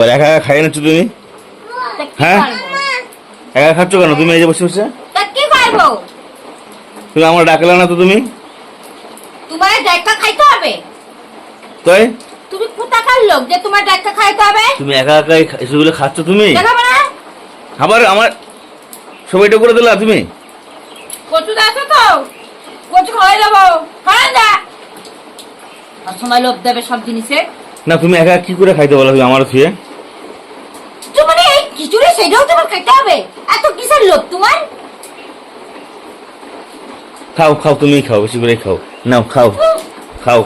একা একা খাইয়ে নিচ্ছ তুমি? হ্যাঁ? একা খাচ্ছ কেন? তুমি এই যে বসে বসে? তুমি আমার ডাকলে না তো তুমি? তোমার ডাক্তার খাইতে হবে? তাই? তুমি কোথাকার লোক যে তোমার ডাক্তার খাইতে হবে? তুমি একা একাই খা- এসবগুলো খাচ্ছ তুমি? আবার আমার সবাইটা করে দিলা তুমি? কচু আছে তো কচু খাওয়াই দেবো। খাওয়াই দা। আর সময় লোভ দেবে সব জিনিসে। না তুমি একা কি করে খাইতে বলো তুমি আমার এই খিচুড়ি সেটাও তোমার খেতে হবে। এত কিসের লোভ তোমার? খাও খাও তুমি খাও বেশি করে খাও। নাও খাও খাও।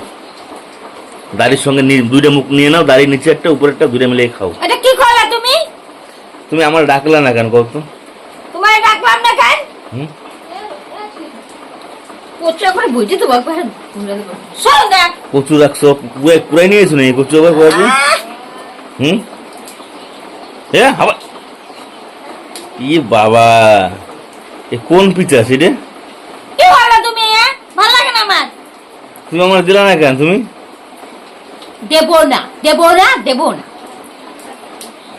দাড়ির সঙ্গে দুইটা মুখ নিয়ে নাও দাড়ির নিচে একটা উপরে একটা দুইটা মিলিয়ে খাও। এটা কি তুমি? তুমি আমার ডাকলা না কেন কত তোমার ডাকলাম না কেন? কচু বুঝে শোন কচু রাখছো কুড়াই নিয়েছো না কচু আবার! হুম? এ আবার ই বাবা এ কোন পিঠা সেটা? কি করলা তুমি ভালো লাগে না আমার? তুমি আমার দিলা না কেন তুমি? দেবো না দেবো না দেবো না।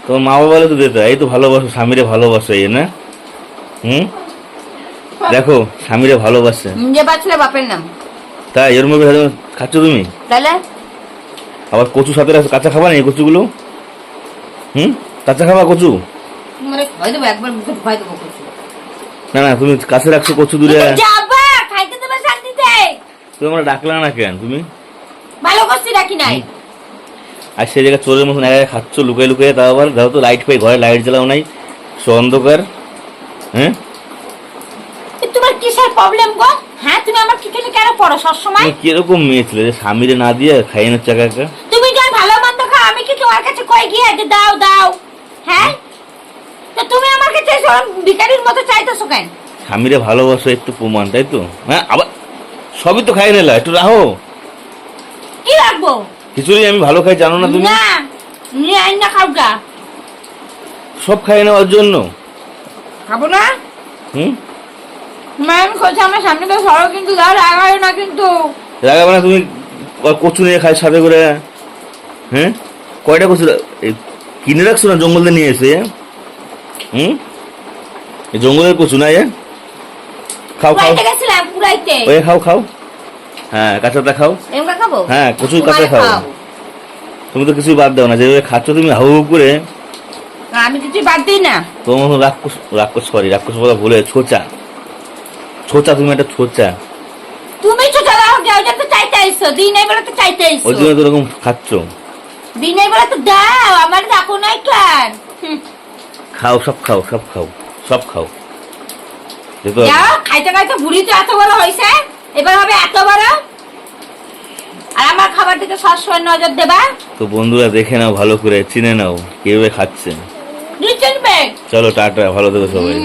তোমার মা বাবা বলে তো দিতে এই তো ভালোবাসো স্বামীরে ভালোবাসো এই না? হুম? দেখো স্বামীরে ভালোবাসে। যে বাচ্চারা বাপের নাম। তাই এর মধ্যে খাচ্ছ তুমি? তাহলে? আবার কচু সাথে কাঁচা খাবা না এই কচুগুলো? হুম? কাঁচা খাবা কচু? মানে ভয় দেবো একবার মুখে ভয় দেবো কচু না না তুমি কাছে রাখছো কচু দূরে। যাবা খাইতে দেবে শান্তিতে। তুমি আমার ডাকলা না কেন তুমি? ভালো করছি রাখি নাই। আর সেই জায়গায় চোরের মতন একা খাচ্ছ লুকিয়ে লুকিয়ে তাও আবার ধরো তো লাইট পাই ঘরে লাইট জ্বালাও নাই সে অন্ধকার হ্যাঁ? তোমার কিসের প্রবলেম গো? হ্যাঁ তুমি আমার কেন পড়ো সবসময়? তুমি কীরকম মেয়ে ছিল যে স্বামীরে না দিয়ে খাইয়ে নিচ্ছে একা? তুমি যার ভালো মন্দ খাও আমি কি তোমার কাছে কই গিয়ে দাও দাও হ্যাঁ? তুমি আমার কাছে এসব ভিখারির মতো চাইতেছো কেন? স্বামীরে ভালোবাসো একটু প্রমাণ তাই তো? হ্যাঁ আবার সবই তো খাই নিলা একটু রাহো। কি রাখব? খিচুড়ি আমি ভালো খাই জানো না তুমি? না নিয়ে আইন না খাও গা। সব খাই নেওয়ার জন্য? খাব না? হুম? ম্যাম কোথায় আমার সামনে তো সরো কিন্তু দাও রাগাও না কিন্তু। রাগাবে না তুমি কচু নিয়ে খাই সাথে করে? হ্যাঁ? কয়টা কচু কিনে রাখছো না জঙ্গল দিয়ে নিয়ে এসে? হুম? জঙ্গলের কচু না খাও খাও। ওই খাও খাও। হ্যাঁ কাঁচাটা খাও। হ্যাঁ, কচুর কাঁচা খাও। তুমি তো কিছুই বাদ দাও না যেভাবে খাচ্ছ তুমি হাউ করে। আমি কিছু বাদ দিই না। তোমার রাক্ষস রাক্ষস সরি রাক্ষস বলা ভুলে ছোচা। ছোচা তুমি একটা ছোচা। তুমি তো চাইতে বেলা তো চাইতে আইসো। ওই জন্য তো এরকম খাচ্ছ। দিনের বেলা তো দাও আমার নাই খাও সব খাও সব খাও সব খাও। দেখো। যাও খাইতে খাইতে বুড়ি তো এত বড় হয়েছে এবার হবে এত বড়। আর আমার খাবার দিকে সবসময় নজর দেবা। তো বন্ধুরা দেখে নাও ভালো করে চিনে নাও কেউ খাচ্ছে চলো টাটা ভালো থেকো সবাই।